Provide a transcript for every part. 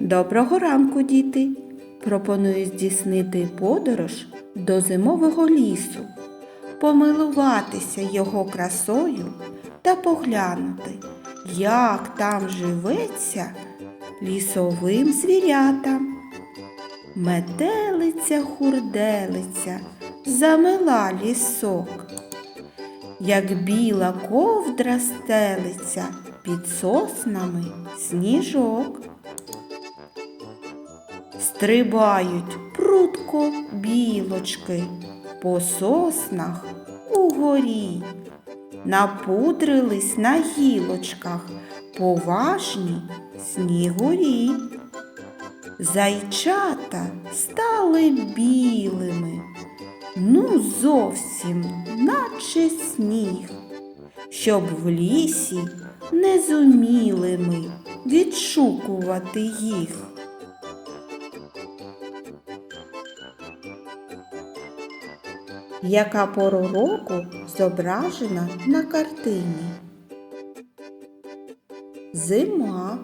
Доброго ранку, діти! Пропоную здійснити подорож до зимового лісу, помилуватися його красою та поглянути, як там живеться лісовим звірятам. Метелиця хурделиця замила лісок, як біла ковдра стелиться під соснами сніжок. Стрибають прутко білочки по соснах угорі, напудрились на гілочках поважні снігурі. Зайчата стали білими, ну зовсім, наче сніг, щоб в лісі не зуміли ми відшукувати їх. Яка пора року зображена на картині? Зима.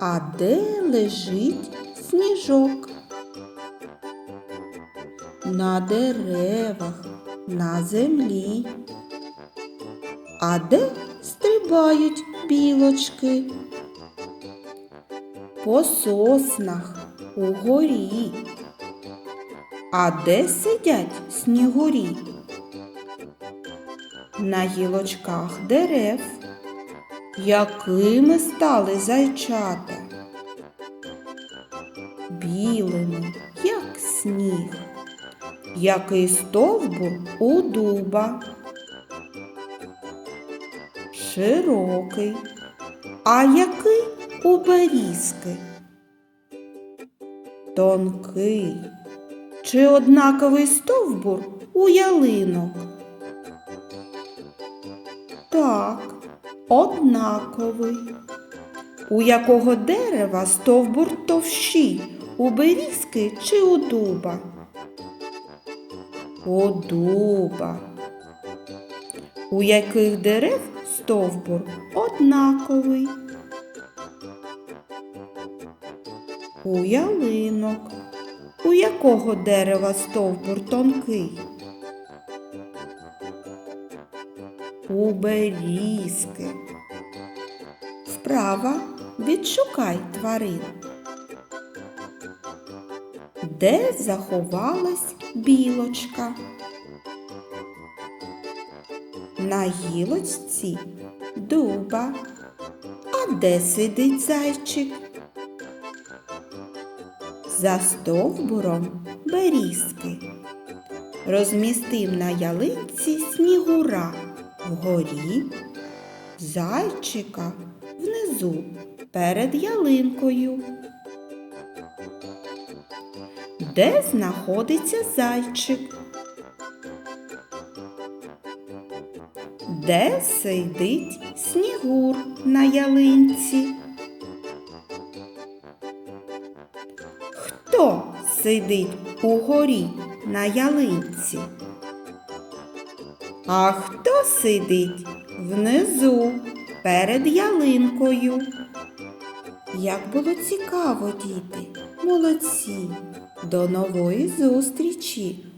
А де лежить сніжок? На деревах, на землі. А де стрибають білочки? По соснах угорі. А де сидять снігурі? На гілочках дерев. Якими стали зайчата? Білими, як сніг, який стовбур у дуба. Широкий, а який у берізки? Тонкий, чи однаковий стовбур у ялинок? Так, однаковий. У якого дерева стовбур товщі, у берізки чи у дуба? У дуба. У яких дерев стовбур однаковий? У ялинок. У якого дерева стовбур тонкий? У берізки. Вправа відшукай тварин. Де заховалась білочка? На гілочці дуба. А де сидить зайчик? За стовбуром берізки. Розмістив на ялинці снігура вгорі, зайчика внизу перед ялинкою. Де знаходиться зайчик? Де сидить снігур на ялинці? Сидить угорі на ялинці? А хто сидить внизу перед ялинкою? Як було цікаво, діти, молодці! До нової зустрічі!